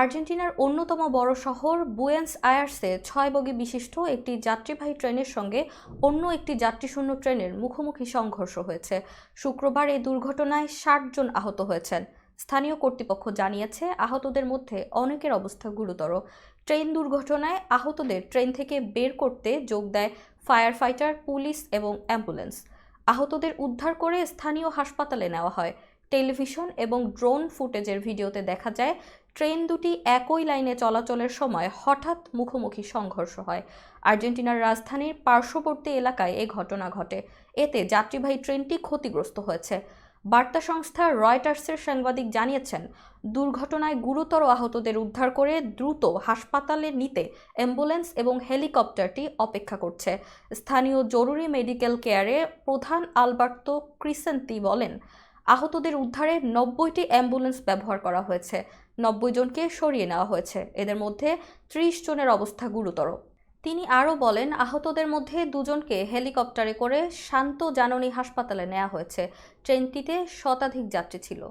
আর্জেন্টিনার অন্যতম বড় শহর বুয়েন্স আয়ার্সে ছয় বগি বিশিষ্ট একটি যাত্রীবাহী ট্রেনের সঙ্গে অন্য একটি যাত্রীশূন্য ট্রেনের মুখোমুখি সংঘর্ষ হয়েছে। শুক্রবার এই দুর্ঘটনায় ষাট জন আহত হয়েছেন। স্থানীয় কর্তৃপক্ষ জানিয়েছে, আহতদের মধ্যে অনেকের অবস্থা গুরুতর। ট্রেন দুর্ঘটনায় আহতদের ট্রেন থেকে বের করতে যোগ দেয় ফায়ার ফাইটার পুলিশ এবং অ্যাম্বুলেন্স। আহতদের উদ্ধার করে স্থানীয় হাসপাতালে নেওয়া হয়। টেলিভিশন এবং ড্রোন ফুটেজের ভিডিওতে দেখা যায়, ট্রেন দুটি একই লাইনে চলাচলের সময় হঠাৎ মুখোমুখি সংঘর্ষ হয়। আর্জেন্টিনার রাজধানীর পার্শ্ববর্তী এলাকায় এ ঘটনা ঘটে। এতে যাত্রীবাহী ট্রেনটি ক্ষতিগ্রস্ত হয়েছে। বার্তা সংস্থা রয়টার্সের সাংবাদিক জানিয়েছেন, দুর্ঘটনায় গুরুতর আহতদের উদ্ধার করে দ্রুত হাসপাতালে নিতে অ্যাম্বুলেন্স এবং হেলিকপ্টারটি অপেক্ষা করছে। স্থানীয় জরুরি মেডিকেল কেয়ারে প্রধান আলবার্তো ক্রিসেন্তি বলেন আহতদের উদ্ধারে নব্বইটি অ্যাম্বুলেন্স ব্যবহার করা হয়েছে। নব্বই জনকে সরিয়ে নেওয়া হয়েছে। এদের মধ্যে ত্রিশ জনের অবস্থা গুরুতর। তিনি আরও বলেন, আহতদের মধ্যে দুজনকে হেলিকপ্টারে করে শান্ত জাননী হাসপাতালে নেওয়া হয়েছে। ট্রেনটিতে শতাধিক যাত্রী ছিল।